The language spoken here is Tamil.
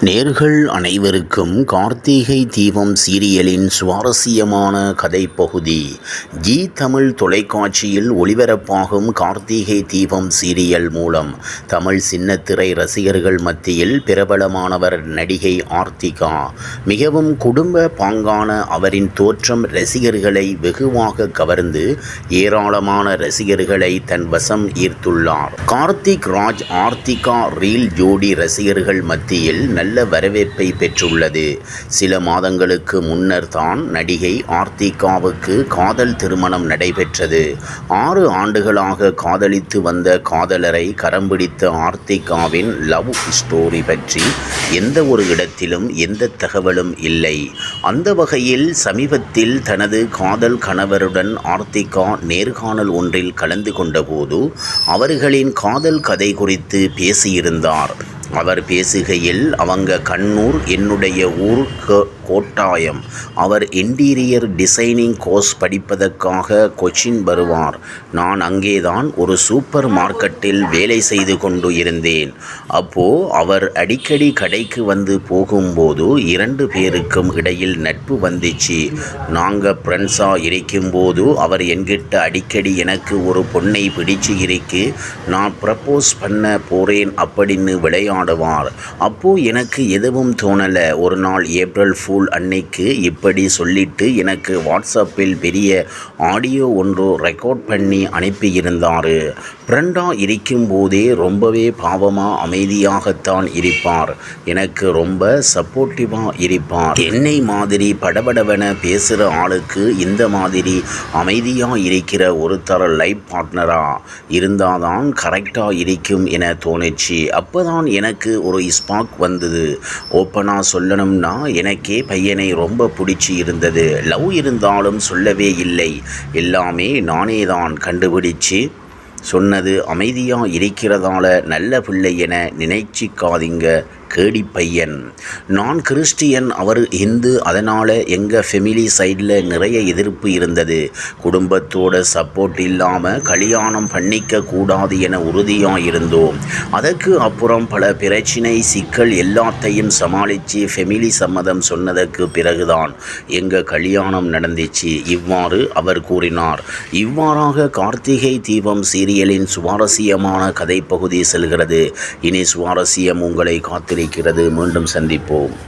நேர்கள் அனைவருக்கும் கார்த்திகை தீபம் சீரியலின் சுவாரஸ்யமான கதைப்பகுதி. ஜி தமிழ் தொலைக்காட்சியில் ஒளிபரப்பாகும் கார்த்திகை தீபம் சீரியல் மூலம் தமிழ் சின்னத்திரை ரசிகர்கள் மத்தியில் பிரபலமானவர் நடிகை ஆர்த்திகா. மிகவும் குடும்ப பாங்கான அவரின் தோற்றம் ரசிகர்களை வெகுவாக கவர்ந்து ஏராளமான ரசிகர்களை தன் வசம் ஈர்த்துள்ளார். கார்த்திக் ராஜ் ஆர்த்திகா ரீல் ஜோடி ரசிகர்கள் மத்தியில் நல்ல வரவேற்பை பெற்றுள்ளது. சில மாதங்களுக்கு முன்னர் தான் நடிகை ஆர்த்திகாவுக்கு காதல் திருமணம் நடைபெற்றது. ஆறு ஆண்டுகளாக காதலித்து வந்த காதலரை கரம் பிடித்த ஆர்த்திகாவின் லவ் ஸ்டோரி பற்றி எந்த ஒரு இடத்திலும் எந்த தகவலும் இல்லை. அந்த வகையில் சமீபத்தில் தனது காதல் கணவருடன் ஆர்த்திகா நேர்காணல் ஒன்றில் கலந்து கொண்டபோது அவர்களின் காதல் கதை குறித்து பேசியிருந்தார். அவர் பேசுகையில் அவங்க கண்ணூர் என்னுடைய ஊருக்கு கோட்டாயம். அவர் இன்டீரியர் டிசைனிங் கோர்ஸ் படிப்பதற்காக கொச்சின் வருவார். நான் அங்கேதான் ஒரு சூப்பர் மார்க்கெட்டில் வேலை செய்து கொண்டு இருந்தேன். அப்போ அவர் அடிக்கடி கடைக்கு வந்து போகும்போது இரண்டு பேருக்கும் இடையில் நட்பு வந்துச்சு. நாங்கள் ஃப்ரெண்ட்ஸாக இருக்கும்போது அவர் என்கிட்ட அடிக்கடி எனக்கு ஒரு பொண்ணை பிடிச்சு இருக்கு நான் ப்ரப்போஸ் பண்ண போகிறேன் அப்படின்னு விளையாடுவார். அப்போது எனக்கு எதுவும் தோணலை. ஒரு நாள் ஏப்ரல் ஃபூல் அன்னைக்கு இப்படி சொல்லிட்டு எனக்கு வாட்ஸ்அப்பில் பெரிய ஆடியோ ஒன்று ரெக்கார்ட் பண்ணி அனுப்பியிருந்தார். ஃப்ரெண்டாக இருக்கும்போதே ரொம்பவே பாவமாக அமைதியாகத்தான் இருப்பார். எனக்கு ரொம்ப சப்போர்ட்டிவாக இருப்பார். என்னை மாதிரி படபடவென பேசுகிற ஆளுக்கு இந்த மாதிரி அமைதியாக இருக்கிற ஒருத்தர் லைஃப் பார்ட்னராக இருந்தால் தான் கரெக்டாக இருக்கும் என தோணுச்சு. அப்போ தான் எனக்கு ஒரு ஸ்பாக் வந்தது. ஓப்பனாக சொல்லணும்னா எனக்கே பையனை ரொம்ப பிடிச்சி இருந்தது. லவ் இருந்தாலும் சொல்லவே இல்லை. எல்லாமே நானே தான் கண்டுபிடிச்சு சொன்னது அமைதியாக இருக்கிறதால நல்ல பிள்ளை என நினைச்சிக்காதீங்க. கேடி பையன். நான் கிறிஸ்டியன் அவர் இந்து அதனால் எங்கள் ஃபெமிலி சைடில் நிறைய எதிர்ப்பு இருந்தது. குடும்பத்தோட சப்போர்ட் இல்லாமல் கல்யாணம் பண்ணிக்க கூடாது என உறுதியாக இருந்தோம். அதற்கு அப்புறம் பல பிரச்சினை சிக்கல் எல்லாத்தையும் சமாளித்து ஃபெமிலி சம்மதம் சொன்னதற்கு பிறகுதான் எங்கள் கல்யாணம் நடந்துச்சு. இவ்வாறு அவர் கூறினார். இவ்வாறாக கார்த்திகை தீபம் சீரியலின் சுவாரஸ்யமான கதைப்பகுதி செல்கிறது. இனி சுவாரஸ்யம் உங்களை காத்து காத்திருக்கிறது. மீண்டும் சந்திப்போம்.